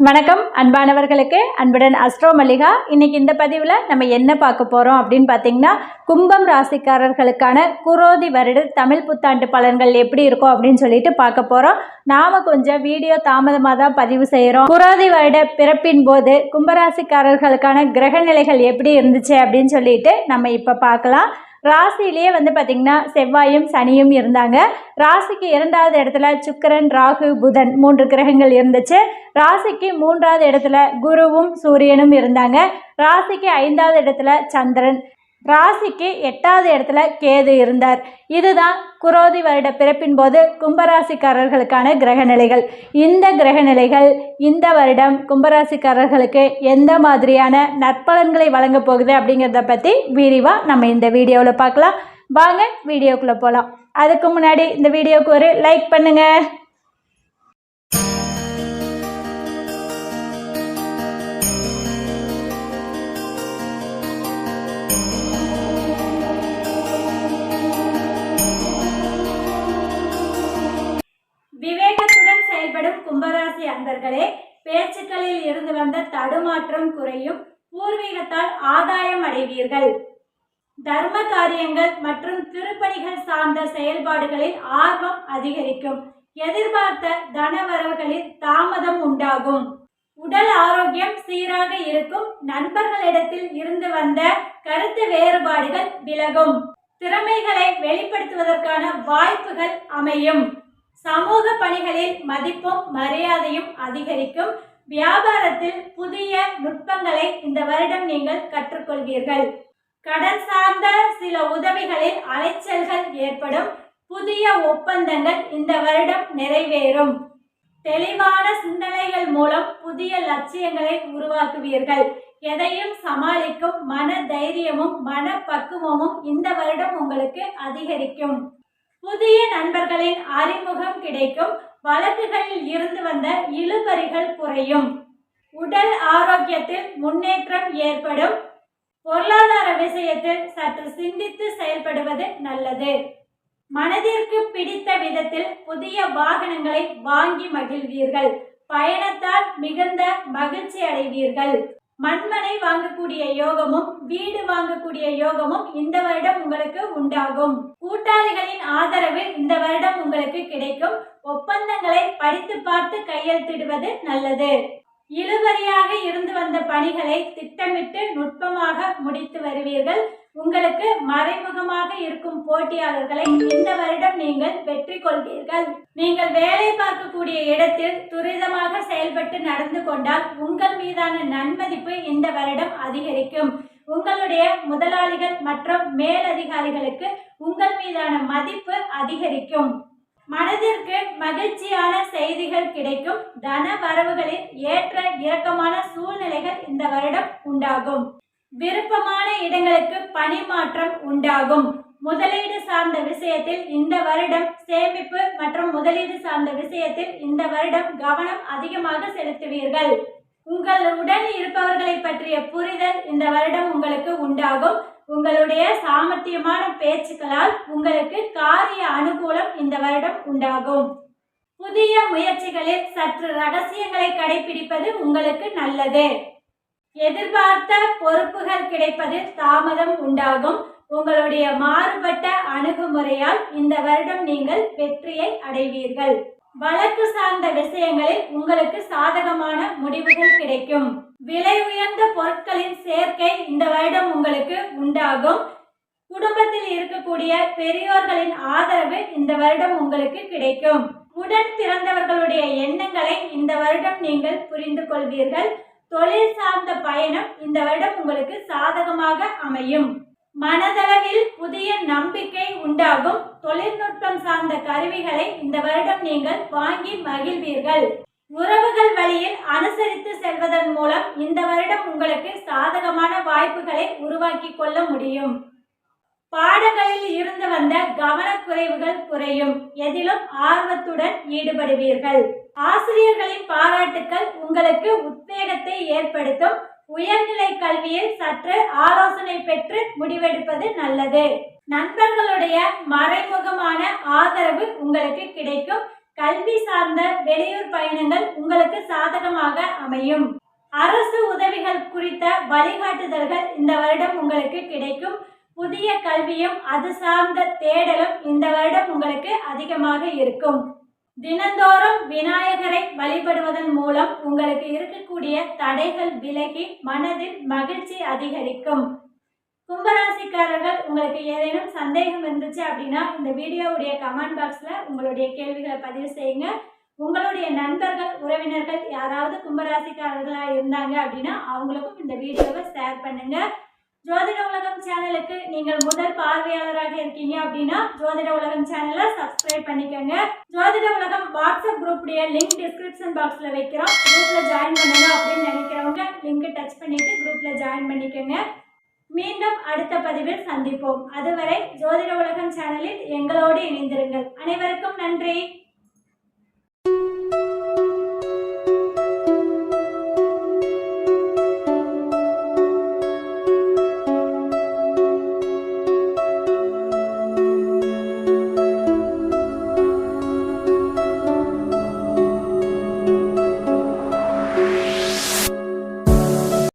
வணக்கம் அன்பானவர்களுக்கு. அன்புடன் அஸ்ட்ரோ மல்லிகா. இன்னைக்கு இந்த பதிவில் நம்ம என்ன பார்க்க போகிறோம் அப்படின்னு பார்த்தீங்கன்னா கும்பம் ராசிக்காரர்களுக்கான குரோதி வருட தமிழ் புத்தாண்டு பலன்கள் எப்படி இருக்கும் அப்படின்னு சொல்லிட்டு பார்க்க போகிறோம் நாம கொஞ்சம் வீடியோ தாமதமாக தான் பதிவு செய்கிறோம் குரோதி வருட பிறப்பின் போது கும்பராசிக்காரர்களுக்கான கிரக நிலைகள் எப்படி இருந்துச்சு அப்படின்னு சொல்லிட்டு நம்ம இப்போ பார்க்கலாம். ராசியிலேயே வந்து பார்த்திங்கன்னா செவ்வாயும் சனியும் இருந்தாங்க. ராசிக்கு இரண்டாவது இடத்துல சுக்கிரன் ராகு புதன் மூன்று கிரகங்கள் இருந்துச்சு. ராசிக்கு மூன்றாவது இடத்துல குருவும் சூரியனும் இருந்தாங்க. ராசிக்கு ஐந்தாவது இடத்துல சந்திரன். ராசிக்கு எட்டாவது இடத்துல கேது இருந்தார். இதுதான் குரோதி வருட பிறப்பின் போது கும்பராசிக்காரர்களுக்கான கிரக நிலைகள் இந்த கிரக நிலைகள் இந்த வருடம் கும்பராசிக்காரர்களுக்கு எந்த மாதிரியான நற்பலன்களை வழங்கப் போகுது அப்படிங்கிறத பற்றி விரிவாக நம்ம இந்த வீடியோவில் பார்க்கலாம். வாங்க வீடியோக்குள்ளே போகலாம் அதுக்கு முன்னாடி இந்த வீடியோவுக்கு ஒரு லைக் பண்ணுங்கள் பேச்சுக்களில் தடுமாற்றம் குறையும் பூர்வீகத்தால் ஆதாயம் அடைவீர்கள். தர்ம காரியங்கள் மற்றும் திருப்பணிகள் சார்ந்த செயல்பாடுகளில் ஆர்வம் அதிகரிக்கும். எதிர்பார்த்த தனவரவுகளில் தாமதம் உண்டாகும். உடல் ஆரோக்கியம் சீராக இருக்கும். நண்பர்களிடத்தில் இருந்து வந்த கருத்து வேறுபாடுகள் விலகும். திறமைகளை வெளிப்படுத்துவதற்கான வாய்ப்புகள் அமையும். சமூக பணிகளில் மதிப்பும் மரியாதையும் அதிகரிக்கும். வியாபாரத்தில் புதிய நுட்பங்களை இந்த வருடம் நீங்கள் கற்றுக்கொள்வீர்கள். கடன் சார்ந்த சில உதவிகளில் அலைச்சல்கள் ஏற்படும். புதிய ஒப்பந்தங்கள் இந்த வருடம் நிறைவேறும். தெளிவான சிந்தனைகள் மூலம் புதிய லட்சியங்களை உருவாக்குவீர்கள். எதையும் சமாளிக்கும் மன தைரியமும் மன பக்குவமும் இந்த வருடம் உங்களுக்கு அதிகரிக்கும். புதிய நண்பர்களின் அறிமுகம் கிடைக்கும். வழக்குகளில் இருந்து வந்த இழுபறிகள் குறையும். உடல் ஆரோக்கியத்தில் முன்னேற்றம் ஏற்படும். பொருளாதார விஷயத்தில் சற்று சிந்தித்து செயல்படுவது நல்லது. மனதிற்கு பிடித்த விதத்தில் புதிய வாகனங்களை வாங்கி மகிழ்வீர்கள். பயணத்தால் மிகுந்த மகிழ்ச்சி அடைவீர்கள். மண்மனை வாங்கக்கூடிய யோகமும் வீடு வாங்கக்கூடிய யோகமும் இந்த வருடம் உங்களுக்கு உண்டாகும். கூட்டாளிகளின் ஆதரவு இந்த வருடம் உங்களுக்கு கிடைக்கும். ஒப்பந்தங்களை படித்து பார்த்து கையெழுத்திடுவது நல்லது. இழுவரியாக இருந்து வந்த பணிகளை திட்டமிட்டு நுட்பமாக முடித்து வருவீர்கள். உங்களுக்கு மறைமுகமாக இருக்கும் போட்டியாளர்களை இந்த வருடம் நீங்கள் வெற்றி கொள்வீர்கள் நீங்கள் வேலை பார்க்கக்கூடிய இடத்தில் துரிதமாக செயல்பட்டு நடந்து கொண்டால் உங்கள் மீதான நன்மதிப்பு இந்த வருடம் அதிகரிக்கும். உங்களுடைய முதலாளிகள் மற்றும் மேலதிகாரிகளுக்கு உங்கள் மீதான மதிப்பு அதிகரிக்கும். மனதிற்கு மகிழ்ச்சியான செய்திகள் கிடைக்கும். தன வரவுகளில் ஏற்ற இறக்கமான சூழ்நிலைகள் இந்த வருடம் உண்டாகும். விருப்பமான இடங்களுக்கு பணிமாற்றம் உண்டாகும். முதலீடு சார்ந்த விஷயத்தில் இந்த வருடம் சேமிப்பு மற்றும் முதலீடு சார்ந்த விஷயத்தில் இந்த வருடம் கவனம் அதிகமாக செலுத்துவீர்கள். உங்களுடன் இருப்பவர்களை பற்றிய புரிதல் இந்த வருடம் உங்களுக்கு உண்டாகும். உங்களுடைய சாமர்த்தியமான பேச்சுக்களால் உங்களுக்கு காரிய அனுகூலம் இந்த வருடம் உண்டாகும். புதிய முயற்சிகளில் சற்று ரகசியங்களை கடைபிடிப்பது உங்களுக்கு நல்லது. எதிர்பார்த்த பொறுப்புகள் கிடைப்பதில் தாமதம் உண்டாகும். உங்களுடைய மாறுபட்ட அணுகுமுறையால் இந்த வருடம் நீங்கள் வெற்றியை அடைவீர்கள். வழக்கு சார்ந்த விஷயங்களில் உங்களுக்கு சாதகமான முடிவுகள் கிடைக்கும். விலை உயர்ந்த பொருட்களின் சேர்க்கை இந்த வருடம் உங்களுக்கு உண்டாகும். குடும்பத்தில் இருக்கக்கூடிய பெரியோர்களின் ஆதரவு இந்த வருடம் உங்களுக்கு கிடைக்கும். உடன் பிறந்தவர்களுடைய எண்ணங்களை இந்த வருடம் நீங்கள் புரிந்து கொள்வீர்கள். தொழில் சார்ந்த பயணம் இந்த வருடம் உங்களுக்கு சாதகமாக அமையும். மனதளவில் புதிய நம்பிக்கை உண்டாகும். தொழில்நுட்பம் சார்ந்த கருவிகளை இந்த வருடம் நீங்கள் வாங்கி மகிழ்வீர்கள். உறவுகள் வழியில் அனுசரித்து செல்வதன் மூலம் இந்த வருடம் உங்களுக்கு சாதகமான வாய்ப்புகளை உருவாக்கி கொள்ள முடியும். பாடங்களில் இருந்து வந்த கவனக்குறைவுகள் குறையும். எதிலும் ஆர்வத்துடன் ஈடுபடுவீர்கள். ஆசிரியர்களின் பாராட்டுக்கள் உங்களுக்கு உத்வேகத்தை ஏற்படுத்தும். உயர்நிலை கல்வியில் சற்று ஆலோசனை பெற்று முடிவெடுப்பது நல்லது. நண்பர்களுடைய மறைமுகமான ஆதரவு உங்களுக்கு கிடைக்கும். கல்வி சார்ந்த வெளியூர் பயணங்கள் உங்களுக்கு சாதகமாக அமையும். அரசு உதவிகள் குறித்த வழிகாட்டுதல்கள் இந்த வருடம் உங்களுக்கு கிடைக்கும். புதிய கல்வியும் அது சார்ந்த தேடலும் இந்த வருடம் உங்களுக்கு அதிகமாக இருக்கும். தினந்தோறும் விநாயகரை வழிபடுவதன் மூலம் உங்களுக்கு இருக்கக்கூடிய தடைகள் விலகி மனதில் மகிழ்ச்சி அதிகரிக்கும். கும்பராசிக்காரர்கள் உங்களுக்கு ஏதேனும் சந்தேகம் இருந்துச்சு அப்படின்னா இந்த வீடியோவுடைய கமெண்ட் பாக்ஸில் உங்களுடைய கேள்விகளை பதிவு செய்யுங்க. உங்களுடைய நண்பர்கள் உறவினர்கள் யாராவது கும்பராசிக்காரர்களாக இருந்தாங்க அப்படின்னா அவங்களுக்கும் இந்த வீடியோவை ஷேர் பண்ணுங்கள் ஜோதிட உலகம் சேனலுக்கு நீங்கள் முதல் பார்வையாளராக இருக்கீங்க அப்படின்னா ஜோதிட உலகம் சேனலை சப்ஸ்கிரைப் பண்ணிக்கோங்க. ஜோதிட உலகம் வாட்ஸ்அப் குரூப்புடைய லிங்க் டிஸ்கிரிப்ஷன் பாக்ஸில் வைக்கிறோம். குரூப்பில் ஜாயின் பண்ணணும் அப்படின்னு நினைக்கிறவங்க லிங்க் டச் பண்ணிட்டு குரூப்பில் ஜாயின் பண்ணிக்கோங்க. மீண்டும் அடுத்த பதிவில் சந்திப்போம். அதுவரை ஜோதிட உலகம் சேனலில் எங்களோடு இணைந்திருங்கள். அனைவருக்கும் நன்றி.